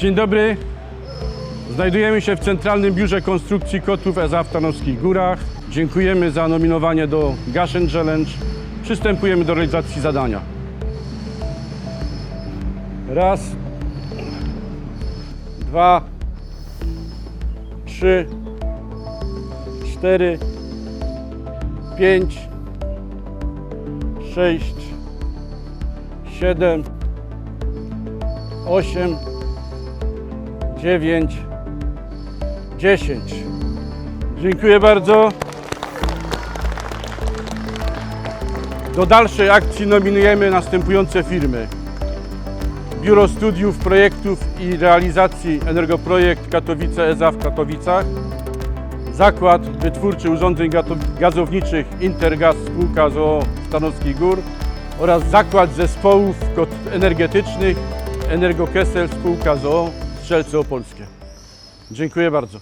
Dzień dobry. Znajdujemy się w Centralnym Biurze Konstrukcji Kotów EZA w Tarnowskich Górach. Dziękujemy za nominowanie do Gashen Challenge. Przystępujemy do realizacji zadania. Raz, dwa, trzy, cztery, pięć, sześć, siedem, osiem, dziewięć, dziesięć. Dziękuję bardzo. Do dalszej akcji nominujemy następujące firmy. Biuro Studiów, Projektów i Realizacji Energoprojekt Katowice EZA w Katowicach. Zakład Wytwórczy Urządzeń Gazowniczych Intergaz Spółka ZOO Stanowskich Gór oraz Zakład Zespołów Energetycznych Energokesel Spółka ZOO Strzelce Opolskie. Dziękuję bardzo.